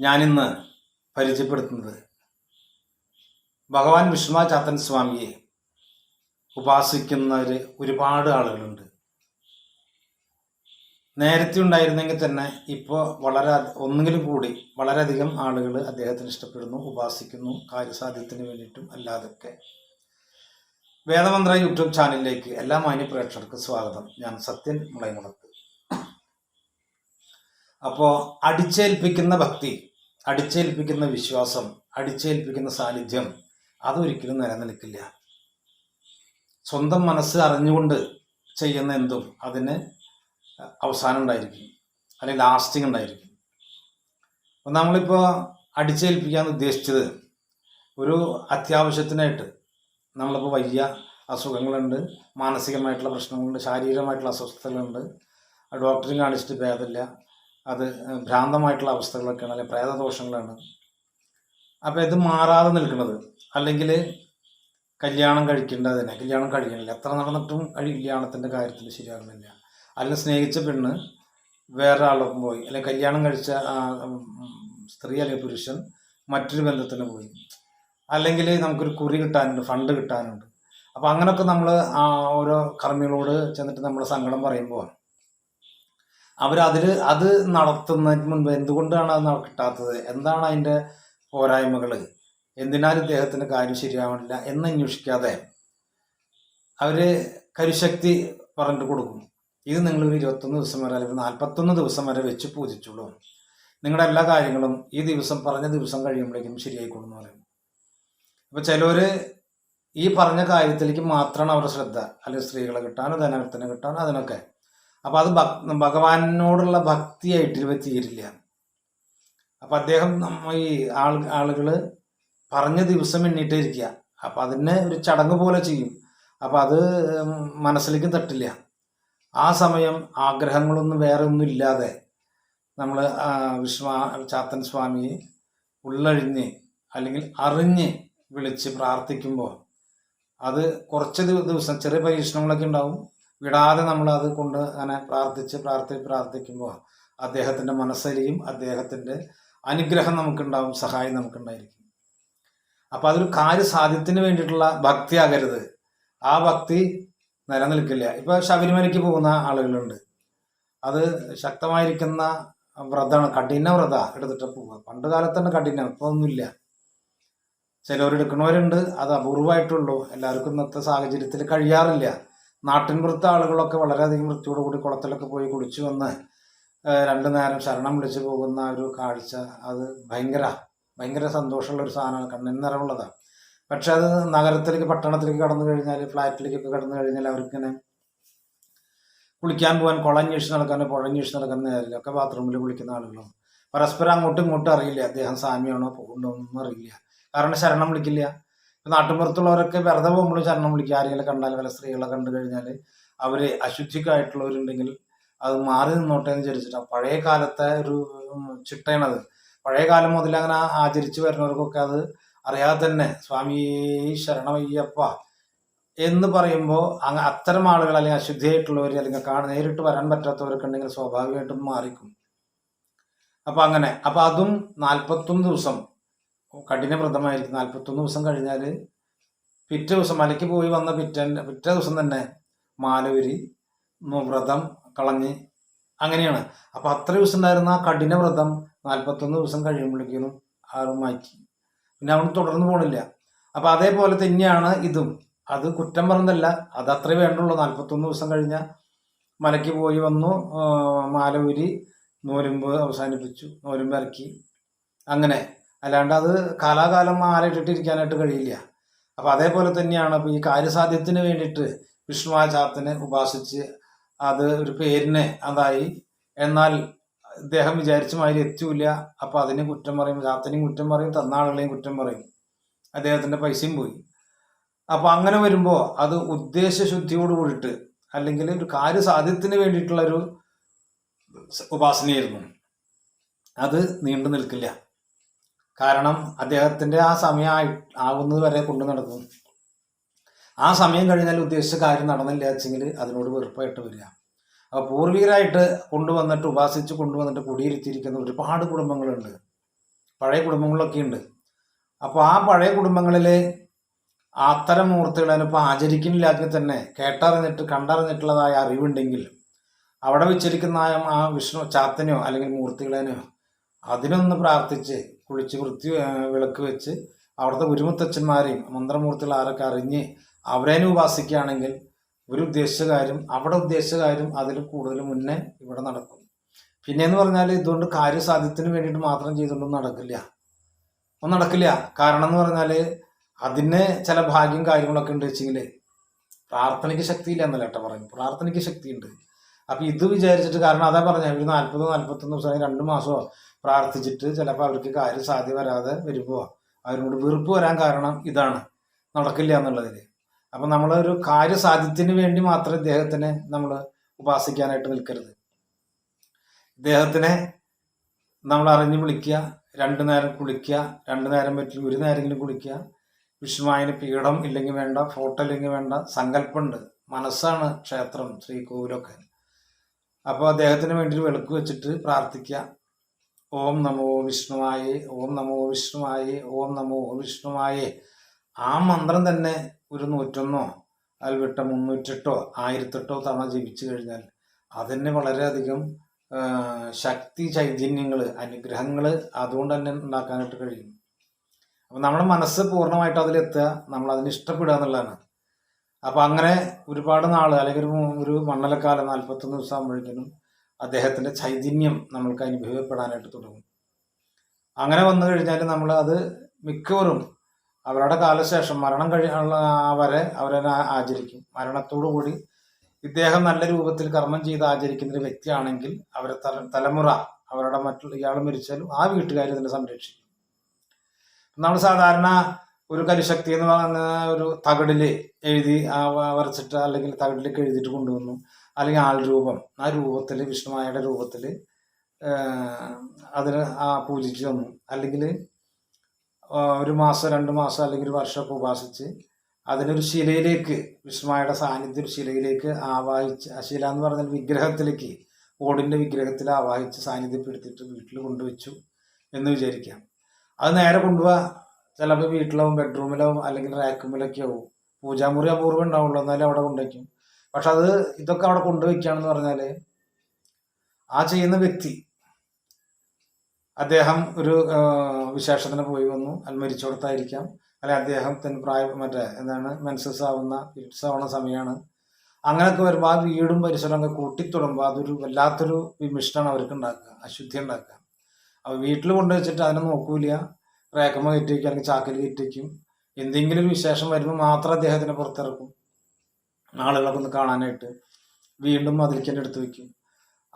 ഞാനിന്ന് പരിചയപ്പെടുത്തുന്നത് ഭഗവാൻ വിഷ്ണു ചാത്തൻ സ്വാമിയെ ഉപാസിക്കുന്നവർ ഒരുപാട് ആളുകളുണ്ട്. നേരത്തെ ഉണ്ടായിരുന്നെങ്കിൽ തന്നെ ഇപ്പോൾ വളരെ ഒന്നുകിലും കൂടി വളരെയധികം ആളുകൾ അദ്ദേഹത്തിന് ഇഷ്ടപ്പെടുന്നു ഉപാസിക്കുന്നു കാര്യസാധ്യത്തിന് വേണ്ടിയിട്ടും അല്ലാതൊക്കെ. വേദമന്ത്ര യൂട്യൂബ് ചാനലിലേക്ക് എല്ലാ മാന്യ പ്രേക്ഷകർക്ക് സ്വാഗതം. ഞാൻ സത്യൻ മുളയമുളത്ത് അപ്പോൾ അടിച്ചേൽപ്പിക്കുന്ന ഭക്തി അടിച്ചേൽപ്പിക്കുന്ന വിശ്വാസം അടിച്ചേൽപ്പിക്കുന്ന സാന്നിധ്യം അതൊരിക്കലും നിലനിൽക്കില്ല. സ്വന്തം മനസ്സ് അറിഞ്ഞുകൊണ്ട് ചെയ്യുന്ന എന്തും അതിന് അവസാനം ഉണ്ടായിരിക്കും. അല്ലെങ്കിൽ ലാസ്റ്റിംഗ് ഉണ്ടായിരിക്കും. അപ്പം നമ്മളിപ്പോൾ അടിച്ചേൽപ്പിക്കാൻ ഉദ്ദേശിച്ചത് ഒരു അത്യാവശ്യത്തിനായിട്ട് നമ്മളിപ്പോൾ വലിയ അസുഖങ്ങളുണ്ട് മാനസികമായിട്ടുള്ള പ്രശ്നങ്ങളുണ്ട് ശാരീരികമായിട്ടുള്ള അസ്വസ്ഥതകളുണ്ട്. ഡോക്ടറെ കാണിച്ചിട്ട് ഭേദമില്ല. അത് ഭ്രാന്തമായിട്ടുള്ള അവസ്ഥകളൊക്കെയാണ് അല്ലെങ്കിൽ പ്രേതദോഷങ്ങളാണ്. അപ്പോൾ ഇത് മാറാതെ നിൽക്കുന്നത്. അല്ലെങ്കിൽ കല്യാണം കഴിക്കേണ്ടതിനെ കല്യാണം കഴിക്കണില്ല. എത്ര നടന്നിട്ടും കല്യാണത്തിന്റെ കാര്യത്തിൽ ശരിയാകുന്നില്ല. അല്ലെങ്കിൽ സ്നേഹിച്ച പെണ്ണ് വേറെ ആളൊപ്പം പോയി. അല്ലെങ്കിൽ കല്യാണം കഴിച്ച സ്ത്രീ അല്ലെങ്കിൽ പുരുഷൻ മറ്റൊരു ബന്ധത്തിന് പോയി. അല്ലെങ്കിൽ നമുക്കൊരു കുറി കിട്ടാനുണ്ട് ഫണ്ട് കിട്ടാനുണ്ട്. അപ്പോൾ അങ്ങനെയൊക്കെ നമ്മൾ ഓരോ കർമ്മികളോട് ചെന്നിട്ട് നമ്മൾ സങ്കടം പറയുമ്പോൾ അവരതിൽ അത് നടത്തുന്നതിന് മുൻപ് എന്തുകൊണ്ടാണ് അത് കിട്ടാത്തത്? എന്താണ് അതിന്റെ പോരായ്മകൾ എന്തിനാൽ ഇദ്ദേഹത്തിന് കാര്യം ശരിയാവണില്ല എന്ന് അന്വേഷിക്കാതെ അവർ കരുശക്തി പറഞ്ഞിട്ട് കൊടുക്കും. ഇത് നിങ്ങളൊരു ഇരുപത്തൊന്ന് ദിവസം വരെ അല്ലെങ്കിൽ നാൽപ്പത്തൊന്ന് ദിവസം വരെ വെച്ച് പൂജിച്ചുള്ളൂ നിങ്ങളുടെ എല്ലാ കാര്യങ്ങളും ഈ ദിവസം പറഞ്ഞ ദിവസം കഴിയുമ്പോഴേക്കും ശരിയായിക്കോളും എന്ന് പറയും. അപ്പോൾ ചിലർ ഈ പറഞ്ഞ കാര്യത്തിലേക്ക് മാത്രമാണ് അവരുടെ ശ്രദ്ധ. അല്ലെങ്കിൽ സ്ത്രീകളെ കിട്ടാനോ ധനത്തിന് കിട്ടാനോ അതിനൊക്കെ. അപ്പോൾ അത് ഭഗവാനോടുള്ള ഭക്തിയായിട്ട് ഇവ തീരില്ല അപ്പം അദ്ദേഹം നമ്മ ഈ ആൾ ആളുകൾ പറഞ്ഞ ദിവസം എണ്ണീട്ടേ ഇരിക്കുക അപ്പം അതിനെ ഒരു ചടങ്ങ് പോലെ ചെയ്യും. അപ്പം അത് മനസ്സിലേക്ക് തട്ടില്ല. ആ സമയം ആഗ്രഹങ്ങളൊന്നും വേറെ ഒന്നും ഇല്ലാതെ നമ്മൾ വിശ്വാ ചാത്തൻ സ്വാമിയെ ഉള്ളഴിഞ്ഞ് അല്ലെങ്കിൽ അറിഞ്ഞ് വിളിച്ച് പ്രാർത്ഥിക്കുമ്പോൾ അത് കുറച്ച് ദിവ- ദിവസം ചെറിയ പരീക്ഷണങ്ങളൊക്കെ ഉണ്ടാവും. വിടാതെ നമ്മൾ അത് കൊണ്ട് അങ്ങനെ പ്രാർത്ഥിച്ച് പ്രാർത്ഥി പ്രാർത്ഥിക്കുമ്പോൾ അദ്ദേഹത്തിന്റെ മനസ്സരിയും അദ്ദേഹത്തിന്റെ അനുഗ്രഹം നമുക്കുണ്ടാവും സഹായം നമുക്കുണ്ടായിരിക്കും. അപ്പോൾ അതൊരു കാര്യസാധ്യത്തിന് വേണ്ടിയിട്ടുള്ള ഭക്തി ആകരുത് ആ ഭക്തി നിലനിൽക്കില്ല. ഇപ്പോൾ ശബരിമലയ്ക്ക് പോകുന്ന ആളുകളുണ്ട്. അത് ശക്തമായിരിക്കുന്ന വ്രതമാണ്. കഠിന വ്രത എടുത്തിട്ട് പോവുക. പണ്ട് കാലത്താണ് കഠിന ഇപ്പോൾ ഒന്നുമില്ല ചിലവരെടുക്കുന്നവരുണ്ട് അത് അപൂർവമായിട്ടുള്ളൂ. എല്ലാവർക്കും ഇന്നത്തെ സാഹചര്യത്തിൽ കഴിയാറില്ല. നാട്ടിൻപുറത്തെ ആളുകളൊക്കെ വളരെയധികം വൃത്തിയോടുകൂടി കുളത്തിലൊക്കെ പോയി കുളിച്ചു വന്ന് രണ്ടു നേരം ശരണം വിളിച്ചു പോകുന്ന ഒരു കാഴ്ച. അത് ഭയങ്കര ഭയങ്കര സന്തോഷമുള്ള ഒരു സാധനമാണ്. കണ്ണിന് നിറവുള്ളതാണ് പക്ഷെ അത് നഗരത്തിലേക്ക് പട്ടണത്തിലേക്ക് കടന്നു കഴിഞ്ഞാൽ ഫ്ലാറ്റിലേക്കൊക്കെ കടന്നു കഴിഞ്ഞാൽ അവർക്കിങ്ങനെ കുളിക്കാൻ പോകാൻ കുളഞ്ഞീഴ്ച നടക്കാൻ പുഴഞ്ഞീഴ്ച നടക്കുന്ന ഒക്കെ ബാത്റൂമിൽ കുളിക്കുന്ന ആളുകളും. പരസ്പരം അങ്ങോട്ടും ഇങ്ങോട്ടും അറിയില്ല. അദ്ദേഹം സാമ്യമാണോ പോകുന്നുണ്ടോ ഒന്നും അറിയില്ല. കാരണം ശരണം വിളിക്കില്ല. ഇപ്പം നാട്ടുമ്പുറത്തുള്ളവരൊക്കെ വെറുതെ പോകുമ്പോൾ ചരണം വിളിക്കുക ആരെങ്കിലും കണ്ടാൽ വല്ല സ്ത്രീകളെ കണ്ടു കഴിഞ്ഞാൽ അവർ അശുദ്ധിക്കായിട്ടുള്ളവരുണ്ടെങ്കിൽ അത് മാറി നിന്നോട്ടെ എന്ന് വിചാരിച്ചിട്ടാണ് പഴയ കാലത്തെ ഒരു ചിട്ടയാണത്. പഴയ കാലം മുതൽ അങ്ങനെ ആചരിച്ചു വരുന്നവർക്കൊക്കെ അത് അറിയാതെ തന്നെ സ്വാമി ശരണമയ്യപ്പ എന്ന് പറയുമ്പോൾ അങ്ങ് അത്തരം ആളുകൾ അല്ലെങ്കിൽ അശുദ്ധിയായിട്ടുള്ളവർ അല്ലെങ്കിൽ കാണാൻ നേരിട്ട് വരാൻ പറ്റാത്തവരൊക്കെ ഉണ്ടെങ്കിൽ സ്വാഭാവികമായിട്ടും മാറിക്കും. അപ്പം അങ്ങനെ. അപ്പം അതും നാൽപ്പത്തൊന്ന് ദിവസം കഠിന വ്രതമായിരിക്കും നാൽപ്പത്തൊന്ന് ദിവസം കഴിഞ്ഞാൽ പിറ്റേ ദിവസം മലയ്ക്ക് പോയി വന്ന പിറ്റേ പിറ്റേ ദിവസം തന്നെ മാലൂരി വ്രതം കളഞ്ഞ് അങ്ങനെയാണ്. അപ്പോൾ അത്ര ദിവസം ഉണ്ടായിരുന്ന ആ കഠിന വ്രതം നാൽപ്പത്തൊന്ന് ദിവസം കഴിയുമ്പോഴേക്കും ആറ് മാറ്റി. പിന്നെ അവൻ തുടർന്ന് പോകണില്ല അപ്പോൾ അതേപോലെ തന്നെയാണ് ഇതും. അത് കുറ്റം പറഞ്ഞതല്ല. അത് അത്രേ വേണ്ടുള്ളൂ. നാൽപ്പത്തൊന്ന് ദിവസം കഴിഞ്ഞ മലയ്ക്ക് പോയി വന്നു മാല ഊരി നോരുമ്പ് അവസാനിപ്പിച്ചു നോരുമ്പ് ഇറക്കി. അങ്ങനെ. അല്ലാണ്ട് അത് കാലാകാലം മാല ഇട്ടിട്ടിരിക്കാനായിട്ട് കഴിയില്ല. അപ്പോൾ അതേപോലെ തന്നെയാണ് അപ്പോൾ ഈ കാര്യസാധ്യത്തിന് വേണ്ടിയിട്ട് വിഷ്ണുവാചാത്തിനെ ഉപാസിച്ച് അത് ഒരു പേരിനെ അതായി. എന്നാൽ ഇദ്ദേഹം വിചാരിച്ച മാതിരി എത്തൂല അപ്പോൾ അതിനെ കുറ്റം പറയും ചാത്തനെയും കുറ്റം പറയും തന്ന ആളുകളെയും കുറ്റം പറയും. അദ്ദേഹത്തിന്റെ പൈസയും പോയി. അപ്പോൾ അങ്ങനെ വരുമ്പോൾ അത് ഉദ്ദേശശുദ്ധിയോട് കൂടിയിട്ട് അല്ലെങ്കിൽ ഒരു കാര്യസാധ്യത്തിന് വേണ്ടിയിട്ടുള്ള ഒരു ഉപാസനയായിരുന്നു. അത് നീണ്ടു നിൽക്കില്ല. കാരണം അദ്ദേഹത്തിന്റെ ആ സമയം ആയി ആവുന്നത് വരെ കൊണ്ടു നടക്കും. ആ സമയം കഴിഞ്ഞാൽ ഉദ്ദേശിച്ച കാര്യം നടന്നില്ല വെച്ചെങ്കിൽ അതിനോട് വെറുപ്പായിട്ട് വരിക. അപ്പോൾ പൂർവികരായിട്ട് കൊണ്ടുവന്നിട്ട് ഉപാസിച്ച് കൊണ്ടുവന്നിട്ട് കുടിയിരുത്തിയിരിക്കുന്ന ഒരുപാട് കുടുംബങ്ങളുണ്ട്. പഴയ കുടുംബങ്ങളൊക്കെ ഉണ്ട്. അപ്പോൾ ആ പഴയ കുടുംബങ്ങളിൽ അത്തരം മൂർത്തികളെ ഇപ്പോൾ തന്നെ കേട്ടറിഞ്ഞിട്ട് കണ്ടറിഞ്ഞിട്ടുള്ളതായ അറിവുണ്ടെങ്കിൽ അവിടെ വെച്ചിരിക്കുന്ന ആ വിഷ്ണു ചാത്തനെയോ അല്ലെങ്കിൽ മൂർത്തികളെയോ അതിനൊന്ന് പ്രാർത്ഥിച്ച് കുളിച്ച് വൃത്തി വിളക്ക് വെച്ച് അവിടുത്തെ ഗുരുമുത്തച്ഛന്മാരെയും മന്ത്രമൂർത്തികൾ ആരൊക്കെ അറിഞ്ഞ് അവരേനെ ഉപാസിക്കുകയാണെങ്കിൽ ഒരു ഉദ്ദേശിച്ച കാര്യം അവിടെ ഉദ്ദേശിച്ച കാര്യം അതിൽ കൂടുതൽ മുന്നേ ഇവിടെ നടക്കും. പിന്നെന്ന് പറഞ്ഞാൽ ഇതുകൊണ്ട് കാര്യസാധ്യത്തിന് വേണ്ടിയിട്ട് മാത്രം ചെയ്തുകൊണ്ടൊന്നും നടക്കില്ല. ഒന്നും നടക്കില്ല. കാരണം എന്ന് പറഞ്ഞാൽ അതിന് ചില ഭാഗ്യം കാര്യങ്ങളൊക്കെ ഉണ്ട് വെച്ചെങ്കിൽ പ്രാർത്ഥനയ്ക്ക് ശക്തിയില്ല എന്നല്ല കേട്ടോ പറയും പ്രാർത്ഥനയ്ക്ക് ശക്തിയുണ്ട്. അപ്പം ഇത് വിചാരിച്ചിട്ട് കാരണം അതാ പറഞ്ഞ ഒരു നാൽപ്പത് നാൽപ്പത്തൊന്ന് ദിവസം രണ്ട് മാസമോ പ്രാർത്ഥിച്ചിട്ട് ചിലപ്പോൾ അവർക്ക് കാര്യം സാധ്യ വരാതെ വരുമ്പോൾ അവരോട് വെറുപ്പ് വരാൻ കാരണം ഇതാണ്. നടക്കില്ല എന്നുള്ളതിൽ അപ്പം നമ്മളൊരു കാര്യസാധ്യത്തിന് വേണ്ടി മാത്രം ഇദ്ദേഹത്തിനെ നമ്മൾ ഉപാസിക്കാനായിട്ട് നിൽക്കരുത്. ഇദ്ദേഹത്തിനെ നമ്മൾ അറിഞ്ഞ് വിളിക്കുക രണ്ടു നേരം കുളിക്കുക രണ്ടു നേരം പറ്റി ഒരു നേരമെങ്കിലും കുളിക്കുക. വിഷ്ണുവായന് പീഠം ഇല്ലെങ്കിൽ വേണ്ട ഫോട്ടോ ഇല്ലെങ്കിൽ വേണ്ട സങ്കല്പമുണ്ട്. മനസ്സാണ് ക്ഷേത്രം ശ്രീകോവിലൊക്കെ അപ്പോൾ അദ്ദേഹത്തിന് വേണ്ടി വിളക്ക് വെച്ചിട്ട് പ്രാർത്ഥിക്കുക. ഓം നമോ വിഷ്ണുവായേ ഓം നമോ വിഷ്ണുവായേ ഓം നമോ വിഷ്ണുവായേ. ആ മന്ത്രം തന്നെ ഒരു നൂറ്റൊന്നോ അതിൽ വിട്ട മുന്നൂറ്റെട്ടോ ആയിരത്തെട്ടോ തവണ ജപിച്ചു കഴിഞ്ഞാൽ അതിന് വളരെയധികം ശക്തി ചൈതന്യങ്ങൾ അനുഗ്രഹങ്ങൾ അതുകൊണ്ട് തന്നെ ഉണ്ടാക്കാനായിട്ട് കഴിയും. അപ്പം നമ്മുടെ മനസ്സ് പൂർണമായിട്ട് അതിലെത്തുക നമ്മൾ അതിന് ഇഷ്ടപ്പെടുക എന്നുള്ളതാണ്. അപ്പം അങ്ങനെ ഒരുപാട് നാൾ അല്ലെങ്കിൽ ഒരു മണ്ഡലക്കാലം നാൽപ്പത്തൊന്ന് ദിവസം അദ്ദേഹത്തിന്റെ ചൈതന്യം നമ്മൾക്ക് അനുഭവപ്പെടാനായിട്ട് തുടങ്ങും. അങ്ങനെ വന്നു കഴിഞ്ഞാൽ നമ്മൾ അത് മിക്കവരും അവരുടെ കാലശേഷം മരണം കഴി വരെ അവരെ ആചരിക്കും. മരണത്തോടു കൂടി ഇദ്ദേഹം നല്ല രൂപത്തിൽ കർമ്മം ചെയ്ത് ആചരിക്കുന്ന ഒരു വ്യക്തിയാണെങ്കിൽ അവരെ തല തലമുറ അവരുടെ മറ്റുള്ള ഇയാൾ മരിച്ചാലും ആ വീട്ടുകാർ ഇതിനെ സംരക്ഷിക്കും. നമ്മൾ സാധാരണ ഒരു കരിശക്തി എന്ന് പറയുന്ന ഒരു തകടിൽ എഴുതി ആ വരച്ചിട്ട് അല്ലെങ്കിൽ തകടിലേക്ക് എഴുതിയിട്ട് കൊണ്ടുവന്നു. അല്ലെങ്കിൽ ആൾ രൂപം ആ രൂപത്തിൽ വിഷ്ണുമായയുടെ രൂപത്തിൽ അതിന് ആ പൂജിച്ച് തന്നു. അല്ലെങ്കിൽ ഒരു മാസം രണ്ട് മാസം അല്ലെങ്കിൽ ഒരു വർഷമൊക്കെ ഉപാസിച്ച് അതിനൊരു ശിലയിലേക്ക് വിഷ്ണുമായയുടെ സാന്നിധ്യം ഒരു ശിലയിലേക്ക് ആവാഹിച്ച് ആ ശില എന്ന് പറഞ്ഞാൽ വിഗ്രഹത്തിലേക്ക് ഓടിന്റെ വിഗ്രഹത്തിൽ ആവാഹിച്ച് സാന്നിധ്യപ്പെടുത്തിയിട്ട് വീട്ടിൽ കൊണ്ടുവച്ചു എന്ന് വിചാരിക്കാം. അത് നേരെ കൊണ്ടുപോവാ ചിലപ്പോൾ വീട്ടിലാവും ബെഡ്റൂമിലാവും അല്ലെങ്കിൽ റാക്കുമിലൊക്കെ ആവും. പൂജാമുറി അപൂർവം ഉണ്ടാവുള്ളൂ എന്നാലും അവിടെ കൊണ്ടുവയ്ക്കും പക്ഷെ അത് ഇതൊക്കെ അവിടെ കൊണ്ടുവയ്ക്കുകയാണെന്ന് പറഞ്ഞാൽ ആ ചെയ്യുന്ന വ്യക്തി അദ്ദേഹം ഒരു വിശേഷത്തിന് പോയി വന്നു. അത് മരിച്ചോടത്തായിരിക്കാം അല്ലെ അദ്ദേഹത്തിന് പ്രായം മറ്റേ എന്താണ് മെൻസസ് ആവുന്ന പീരീഡ്സ് ആവുന്ന സമയമാണ് അങ്ങനെയൊക്കെ വരുമ്പോൾ ആ വീടും പരിസരമൊക്കെ കൂട്ടിത്തുടങ്ങുമ്പോൾ അതൊരു വല്ലാത്തൊരു വിമിഷ്ടമാണ് അവർക്ക് ഉണ്ടാക്കുക അശുദ്ധി ഉണ്ടാക്കുക. അപ്പോൾ വീട്ടിൽ കൊണ്ടുവച്ചിട്ട് അതിനെ നോക്കൂല റേക്കമ്മ കയറ്റി വയ്ക്കും അല്ലെങ്കിൽ ചാക്കിൽ കയറ്റി വയ്ക്കും എന്തെങ്കിലും ഒരു വിശേഷം വരുമ്പോൾ മാത്രം അദ്ദേഹത്തിനെ പുറത്തിറക്കും. ആളുകളൊക്കെ ഒന്ന് കാണാനായിട്ട് വീണ്ടും അതിലേക്ക് എടുത്ത് വയ്ക്കും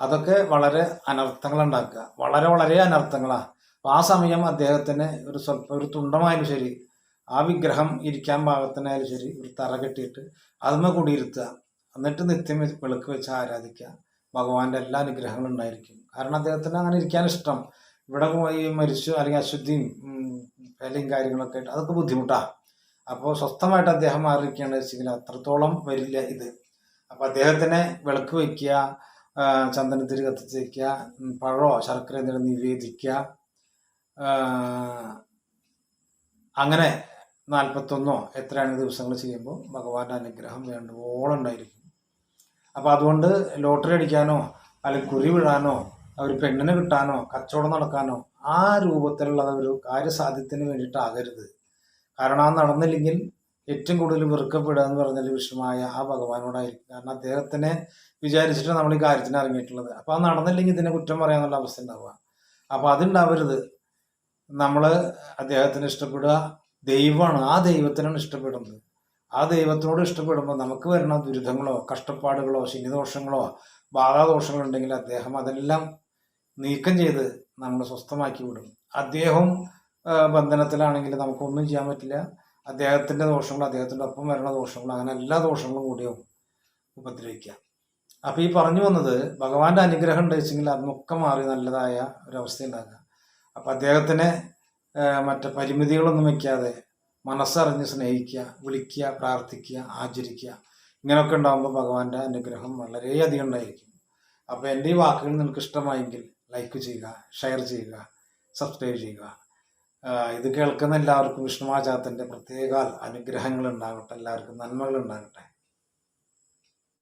അതൊക്കെ വളരെ അനർത്ഥങ്ങൾ ഉണ്ടാക്കുക. വളരെ വളരെ അനർത്ഥങ്ങളാണ് ആ സമയം അദ്ദേഹത്തിന് ഒരു സ്വല്പം ഒരു തുണ്ടമായാലും ശരി ആ വിഗ്രഹം ഇരിക്കാൻ പാകത്തിനായാലും ശരി ഒരു തറ കെട്ടിയിട്ട് അതുമ്മ കുടിയിരുത്തുക. എന്നിട്ട് നിത്യം വിളക്ക് വെച്ച് ആരാധിക്കുക. ഭഗവാന്റെ എല്ലാ അനുഗ്രഹങ്ങളും ഉണ്ടായിരിക്കും. കാരണം അദ്ദേഹത്തിന് അങ്ങനെ ഇരിക്കാൻ ഇഷ്ടം. ഇവിടെ പോയി മരിച്ചു അല്ലെങ്കിൽ അശുദ്ധിയും വിലയും കാര്യങ്ങളൊക്കെ ആയിട്ട് അതൊക്കെ ബുദ്ധിമുട്ടാണ് അപ്പോൾ സ്വസ്ഥമായിട്ട് അദ്ദേഹം മാറിയിരിക്കുകയാണ് വെച്ചെങ്കിൽ അത്രത്തോളം വരില്ല ഇത്. അപ്പോൾ അദ്ദേഹത്തിനെ വിളക്ക് വയ്ക്കുക ചന്ദനത്തിൽ കത്തിച്ച് വയ്ക്കുക പഴമോ ശർക്കര എന്തെങ്കിലും നിവേദിക്കുക അങ്ങനെ നാൽപ്പത്തൊന്നോ എത്രയാണ് ദിവസങ്ങൾ ചെയ്യുമ്പോൾ ഭഗവാന്റെ അനുഗ്രഹം വേണ്ടുവോളം ഉണ്ടായിരിക്കും. അപ്പോൾ അതുകൊണ്ട് ലോട്ടറി അടിക്കാനോ അല്ലെങ്കിൽ കുറി വിടാനോ ഒരു പെണ്ണിനെ കിട്ടാനോ കച്ചവടം നടക്കാനോ ആ രൂപത്തിലുള്ള ഒരു കാര്യസാധ്യത്തിന് വേണ്ടിയിട്ടാകരുത്. കാരണം ആ നടന്നില്ലെങ്കിൽ ഏറ്റവും കൂടുതൽ വെറുക്കപ്പെടുക എന്ന് പറഞ്ഞാൽ വിഷമായ ആ ഭഗവാനോടായിരിക്കും. കാരണം അദ്ദേഹത്തിനെ വിചാരിച്ചിട്ട് നമ്മൾ ഈ കാര്യത്തിന് ഇറങ്ങിയിട്ടുള്ളത്. അപ്പോൾ അത് നടന്നില്ലെങ്കിൽ ഇതിനെ കുറ്റം പറയാനുള്ള അവസ്ഥ ഉണ്ടാവുക. അപ്പോൾ അതുണ്ടാവരുത്. നമ്മൾ അദ്ദേഹത്തിന് ഇഷ്ടപ്പെടുക. ദൈവമാണ് ആ ദൈവത്തിനാണ് ഇഷ്ടപ്പെടുന്നത്. ആ ദൈവത്തിനോട് ഇഷ്ടപ്പെടുമ്പോൾ നമുക്ക് വരുന്ന ദുരിതങ്ങളോ കഷ്ടപ്പാടുകളോ ശനിദോഷങ്ങളോ ബാധാദോഷങ്ങളോ ഉണ്ടെങ്കിൽ അദ്ദേഹം അതെല്ലാം നീക്കം ചെയ്ത് നമ്മൾ സ്വസ്ഥമാക്കി വിടും. അദ്ദേഹം ബന്ധനത്തിലാണെങ്കിൽ നമുക്കൊന്നും ചെയ്യാൻ പറ്റില്ല. അദ്ദേഹത്തിന്റെ ദോഷങ്ങൾ അദ്ദേഹത്തിന്റെ ഒപ്പം വരുന്ന ദോഷങ്ങൾ അങ്ങനെ എല്ലാ ദോഷങ്ങളും കൂടിയും ഉപദ്രവിക്കുക. അപ്പോൾ ഈ പറഞ്ഞു വന്നത് ഭഗവാന്റെ അനുഗ്രഹം ഉണ്ടെച്ചെങ്കിൽ അതിനൊക്കെ മാറി നല്ലതായ ഒരവസ്ഥ ഉണ്ടാക്കുക അപ്പോൾ അദ്ദേഹത്തിന് മറ്റ് പരിമിതികളൊന്നും വയ്ക്കാതെ മനസ്സറിഞ്ഞ് സ്നേഹിക്കുക വിളിക്കുക പ്രാർത്ഥിക്കുക ആചരിക്കുക. ഇങ്ങനെയൊക്കെ ഉണ്ടാകുമ്പോൾ ഭഗവാന്റെ അനുഗ്രഹം വളരെയധികം ഉണ്ടായിരിക്കും. അപ്പോൾ എന്റെ ഈ വാക്കുകൾ നിങ്ങൾക്ക് ഇഷ്ടമായെങ്കിൽ ലൈക്ക് ചെയ്യുക ഷെയർ ചെയ്യുക സബ്സ്ക്രൈബ് ചെയ്യുക. ഇത് കേൾക്കുന്ന എല്ലാവർക്കും വിഷ്ണുമാചാത്തിന്റെ പ്രത്യേക അനുഗ്രഹങ്ങൾ ഉണ്ടാകട്ടെ എല്ലാവർക്കും നന്മകൾ ഉണ്ടാകട്ടെ.